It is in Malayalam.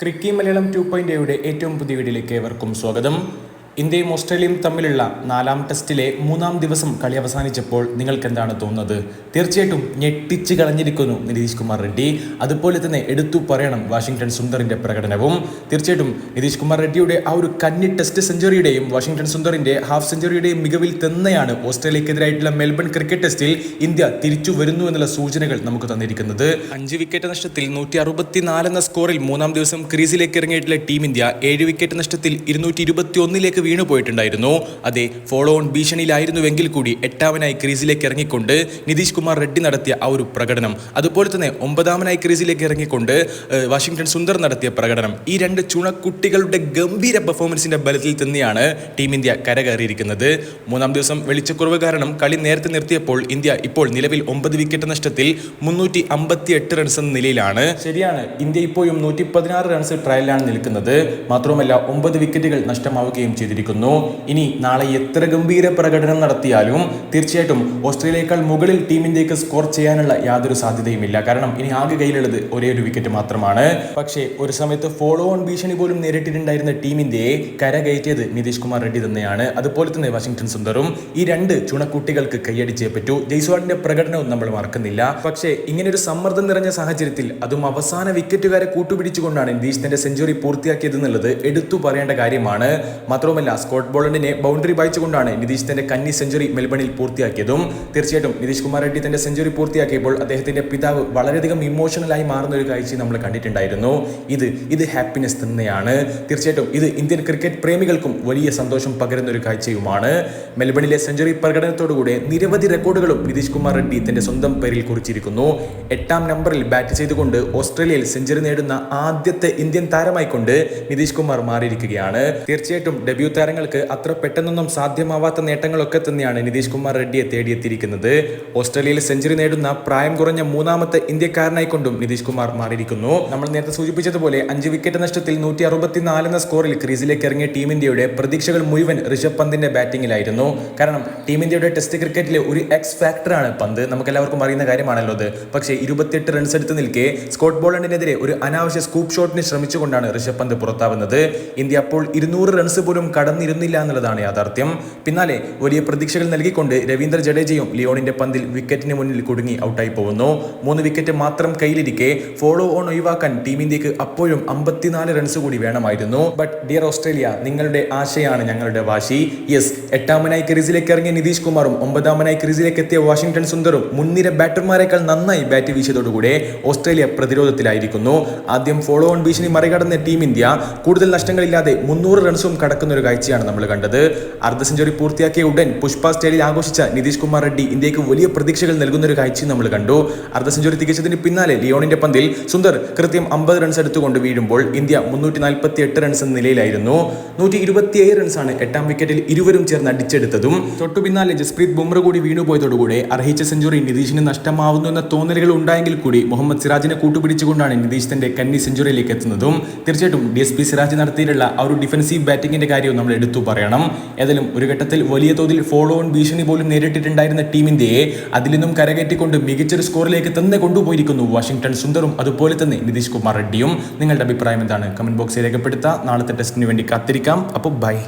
ക്രിക്കി മലയാളം ടു പോയിന്റ് എയുടെ ഏറ്റവും പുതിയ വീഡിയോയിലേക്ക് ഏവർക്കും സ്വാഗതം. ഇന്ത്യയും ഓസ്ട്രേലിയയും തമ്മിലുള്ള നാലാം ടെസ്റ്റിലെ മൂന്നാം ദിവസം കളി അവസാനിച്ചപ്പോൾ നിങ്ങൾക്ക് എന്താണ് തോന്നുന്നത്? തീർച്ചയായിട്ടും ഞെട്ടിച്ച് കളഞ്ഞിരിക്കുന്നു നിതീഷ് കുമാർ റെഡ്ഡി. അതുപോലെ തന്നെ എടുത്തു പറയണം വാഷിംഗ്ടൺ സുന്ദറിന്റെ പ്രകടനവും. തീർച്ചയായിട്ടും നിതീഷ് കുമാർ റെഡ്ഡിയുടെ ആ ഒരു കന്നി ടെസ്റ്റ് സെഞ്ചുറിയുടെയും വാഷിംഗ്ടൺ സുന്ദറിന്റെ ഹാഫ് സെഞ്ചുറിയുടെയും മികവിൽ തന്നെയാണ് ഓസ്ട്രേലിയക്കെതിരായിട്ടുള്ള മെൽബൺ ക്രിക്കറ്റ് ടെസ്റ്റിൽ ഇന്ത്യ തിരിച്ചു വരുന്നു എന്നുള്ള സൂചനകൾ നമുക്ക് തന്നിരിക്കുന്നത്. അഞ്ച് വിക്കറ്റ് നഷ്ടത്തിൽ നൂറ്റി അറുപത്തിനാല് എന്ന സ്കോറിൽ മൂന്നാം ദിവസം ക്രീസിലേക്ക് ഇറങ്ങിയിട്ടുള്ള ടീം ഇന്ത്യ ഏഴ് വിക്കറ്റ് നഷ്ടത്തിൽ ഇരുന്നൂറ്റി ഇരുപത്തി ഒന്നിലേക്ക് വീണു പോയിട്ടുണ്ടായിരുന്നു അതെ ഫോളോ ഓൺ ഭീഷണിയിലായിരുന്നുവെങ്കിൽ കൂടി എട്ടാമനായി ക്രീസിലേക്ക് ഇറങ്ങിക്കൊണ്ട് നിതീഷ് കുമാർ റെഡ്ഡി നടത്തിയ ആ ഒരു പ്രകടനം. അതുപോലെ തന്നെ ഒമ്പതാമനായി ക്രീസിലേക്ക് ഇറങ്ങിക്കൊണ്ട് വാഷിംഗ്ടൺ സുന്ദർ നടത്തിയ പ്രകടനം. ഈ രണ്ട് ചുണക്കുട്ടികളുടെ ഗംഭീര പെർഫോമൻസിന്റെ ബലത്തിൽ തന്നെയാണ് ടീം ഇന്ത്യ കരകയറിയിരിക്കുന്നത്. മൂന്നാം ദിവസം വെളിച്ചക്കുറവ് കാരണം കളി നേരത്തെ നിർത്തിയപ്പോൾ ഇന്ത്യ ഇപ്പോൾ നിലവിൽ ഒമ്പത് വിക്കറ്റ് നഷ്ടത്തിൽ മുന്നൂറ്റി അമ്പത്തി എട്ട് റൺസ് എന്ന നിലയിലാണ്. ശരിയാണ് ഇന്ത്യ ഇപ്പോഴും നൂറ്റി പതിനാറ് റൺസ് ട്രയലിലാണ് നിൽക്കുന്നത്. മാത്രവുമല്ല ഒമ്പത് വിക്കറ്റുകൾ നഷ്ടമാവുകയും ചെയ്തിരിക്കുന്നു. ഇനി നാളെ എത്ര ഗംഭീര പ്രകടനം നടത്തിയാലും തീർച്ചയായിട്ടും ഓസ്ട്രേലിയയേക്കാൾ മുകളിൽ ടീമിന്റേക്ക് സ്കോർ ചെയ്യാനുള്ള യാതൊരു സാധ്യതയുമില്ല. കാരണം ഇനി ആകെ കയ്യിലുള്ളത് ഒരേ ഒരു വിക്കറ്റ് മാത്രമാണ്. പക്ഷേ ഒരു സമയത്ത് ഫോളോ ഓൺ ഭീഷണി പോലും നേരിട്ടിട്ടുണ്ടായിരുന്ന ടീമിന്റെ കരകയറ്റിയത് നിതീഷ് കുമാർ റെഡ്ഡി തന്നെയാണ്. അതുപോലെ തന്നെ വാഷിംഗ്ടൺ സുന്ദറും ഈ രണ്ട് ചുണക്കുട്ടികൾക്ക് കൈയടിച്ചേ പറ്റൂ. ജയ്സ്വാളിന്റെ പ്രകടനവും നമ്മൾ മറക്കുന്നില്ല. പക്ഷേ ഇങ്ങനെ ഒരു സമ്മർദ്ദം നിറഞ്ഞ സാഹചര്യത്തിൽ അതും അവസാന വിക്കറ്റുകാരെ കൂട്ടുപിടിച്ചുകൊണ്ടാണ് നിതീഷ് തന്റെ സെഞ്ചുറി പൂർത്തിയാക്കിയത് എന്നുള്ളത് എടുത്തു പറയേണ്ട കാര്യമാണ്. മാത്രവുമല്ല സ്കോട്ട് ബോളണ്ടിനെ ബൗണ്ടറി വായിച്ചുകൊണ്ടാണ് നിതീഷ് തന്റെ കന്നി സെഞ്ചുറി മെൽബണിൽ പൂർത്തിയാക്കിയതും. തീർച്ചയായിട്ടും നിതീഷ് കുമാർ റെഡ്ഡി തന്റെ സെഞ്ചുറി പൂർത്തിയാക്കിയപ്പോൾ അദ്ദേഹത്തിന്റെ പിതാവ് വളരെയധികം ഇമോഷണലായി മാറുന്ന ഒരു കാഴ്ച നമ്മൾ കണ്ടിട്ടുണ്ടായിരുന്നു. ഇത് ഇത് ഹാപ്പിനെസ് തന്നെയാണ്. തീർച്ചയായിട്ടും ഇത് ഇന്ത്യൻ ക്രിക്കറ്റ് പ്രേമികൾക്കും വലിയ സന്തോഷം പകരുന്ന ഒരു കാഴ്ചയുമാണ്. മെൽബണിലെ സെഞ്ചുറി പ്രകടനത്തോടുകൂടെ നിരവധി റെക്കോർഡുകളും നിതീഷ് കുമാർ റെഡ്ഡി തന്റെ സ്വന്തം പേരിൽ കുറിച്ചിരിക്കുന്നു. എട്ടാം നമ്പറിൽ ബാറ്റ് ചെയ്തുകൊണ്ട് ഓസ്ട്രേലിയയിൽ സെഞ്ചുറി നേടുന്ന ആദ്യത്തെ ഇന്ത്യൻ താരമായിക്കൊണ്ട് നിതീഷ് കുമാർ മാറിയിരിക്കുകയാണ്. തീർച്ചയായിട്ടും ഡെബ്യൂ താരങ്ങൾക്ക് അത്ര പെട്ടെന്നൊന്നും സാധ്യമാവാത്ത നേട്ടങ്ങളൊക്കെ തന്നെയാണ് നിതീഷ് കുമാർ റെഡ്ഡിയെ തേടിയെത്തിയിരിക്കുന്നത്. ഓസ്ട്രേലിയയിൽ സെഞ്ചുറി നേടുന്ന പ്രായം കുറഞ്ഞ മൂന്നാമത്തെ ഇന്ത്യക്കാരനായിക്കൊണ്ടും നിതീഷ് കുമാർ മാറിയിരിക്കുന്നു. നമ്മൾ നേരത്തെ സൂചിപ്പിച്ചതുപോലെ അഞ്ച് വിക്കറ്റ് നഷ്ടത്തിൽ നൂറ്റി അറുപത്തിനാല് എന്ന സ്കോറിൽ ക്രീസിലേക്ക് ഇറങ്ങിയ ടീം ഇന്ത്യയുടെ പ്രതീക്ഷകൾ മുഴുവൻ ഋഷഭ് പന്തിന്റെ ബാറ്റിംഗിലായിരുന്നു കാരണം ടീം ഇന്ത്യയുടെ ടെസ്റ്റ് ക്രിക്കറ്റിലെ ഒരു എക്സ് ഫാക്ടറാണ് പന്ത്. നമുക്ക് എല്ലാവർക്കും അറിയുന്ന കാര്യമാണല്ലോ അത്. പക്ഷേ ഇരുപത്തിയെട്ട് റൺസ് എടുത്ത് നിൽക്കെ സ്കോട്ട് ബോളണ്ടിനെതിരെ ഒരു അനാവശ്യ സ്കൂപ്പ് ഷോട്ടിന് ശ്രമിച്ചുകൊണ്ടാണ് ഋഷഭ് പന്ത് പുറത്താവുന്നത്. ഇന്ത്യ അപ്പോൾ ഇരുന്നൂറ് റൺസ് പോലും കടന്നിരുന്നില്ല എന്നുള്ളതാണ് യാഥാർത്ഥ്യം. പിന്നാലെ വലിയ പ്രതീക്ഷകൾ നൽകിക്കൊണ്ട് രവീന്ദ്ര ജഡേജയും ലിയോണിന്റെ പന്തിൽ വിക്കറ്റിന് മുന്നിൽ കുടുങ്ങി ഔട്ടായി പോകുന്നു. മൂന്ന് വിക്കറ്റ് മാത്രം കയ്യിലിരിക്കെ ഫോളോ ഓൺ ഒഴിവാക്കാൻ ടീം ഇന്ത്യയ്ക്ക് അപ്പോഴും അമ്പത്തിനാല് റൺസ് കൂടി വേണമായിരുന്നു. ബട്ട് ഡിയർ ഓസ്ട്രേലിയ നിങ്ങളുടെ ആശയാണ് ഞങ്ങളുടെ വാശി. യെസ് എട്ടാമനായി ക്രീസിലേക്ക് ഇറങ്ങിയ നിതീഷ് കുമാറും ഒമ്പതാമനായി ക്രീസിലേക്ക് എത്തിയ വാഷിംഗ്ടൺ സുന്ദറും മുൻനിര ബാറ്റർമാരെക്കാൾ നന്നായി ബാറ്റ് വീശിയതോടുകൂടെ ഓസ്ട്രേലിയ പ്രതിരോധത്തിലായിരിക്കുന്നു. ആദ്യം ഫോളോ ഓൺ ഭീഷണി മറികടന്ന ടീം ഇന്ത്യ. കൂടുതൽ നഷ്ടങ്ങളില്ലാതെ മുന്നൂറ് റൺസും കടക്കുന്ന ഒരു കാഴ്ചയാണ് നമ്മൾ കണ്ടത്. അർദ്ധ സെഞ്ചുറി പൂർത്തിയാക്കിയ ഉടൻ പുഷ്പ സ്റ്റേഡിൽ ആഘോഷിച്ച നിതീഷ് കുമാർ റെഡ്ഡി ഇന്ത്യയ്ക്ക് വലിയ പ്രതീക്ഷകൾ നൽകുന്ന ഒരു കാഴ്ചയും നമ്മൾ കണ്ടു. അർദ്ധ സെഞ്ചുറി തികച്ചതിന് പിന്നാലെ ലിയോണിന്റെ പന്തിൽ സുന്ദർ കൃത്യം അമ്പത് റൺസ് എടുത്തുകൊണ്ട് വീഴുമ്പോൾ ഇന്ത്യ മുന്നൂറ്റി നാൽപ്പത്തി എട്ട് റൺസ് എന്ന നിലയിലായിരുന്നു. നൂറ്റി ഇരുപത്തിയേഴ് റൺസാണ് എട്ടാം വിക്കറ്റിൽ ഇരുവരും ചേർന്ന് അടിച്ചെടുത്തതും. തൊട്ടു പിന്നാലെ ജസ്പ്രീത് ബുംറ കൂടി വീണുപോയതോടുകൂടെ അർഹിച്ച സെഞ്ചുറി നിതീഷിന് നഷ്ടമാവുന്നു എന്ന തോന്നലുകൾ ഉണ്ടായെങ്കിൽ കൂടി മുഹമ്മദ് സിറാജിനെ കൂട്ടുപിടിച്ചുകൊണ്ടാണ് നിതീഷ് തന്റെ കന്നി സെഞ്ചുറിയിലേക്ക് എത്തുന്നതും. തീർച്ചയായിട്ടും ഡി എസ് പി സിറാജ് നടത്തിയിട്ടുള്ള ഒരു ഡിഫൻസീവ് ബാറ്റിംഗിന്റെ കാര്യവും നമ്മൾ എടുത്തു പറയണം. ഏതായാലും ഒരു ഘട്ടത്തിൽ വലിയ തോതിൽ ഫോളോ ഓൺ ഭീഷണി പോലും നേരിട്ടിട്ടുണ്ടായിരുന്ന ടീം ഇന്ത്യയെ അതിൽ നിന്നും കരകയറ്റിക്കൊണ്ട് മികച്ചൊരു സ്കോറിലേക്ക് തന്നെ കൊണ്ടുപോയിരിക്കുന്നു. വാഷിംഗ്ടൺ സുന്ദറും അതുപോലെ തന്നെ നിതീഷ് കുമാർ റെഡ്ഡിയും. നിങ്ങളുടെ അഭിപ്രായം എന്താണ്? കമന്റ് ബോക്സിൽ രേഖപ്പെടുത്താം നാളത്തെ ടെസ്റ്റിന് വേണ്ടി കാത്തിരിക്കാം. അപ്പോൾ ബൈ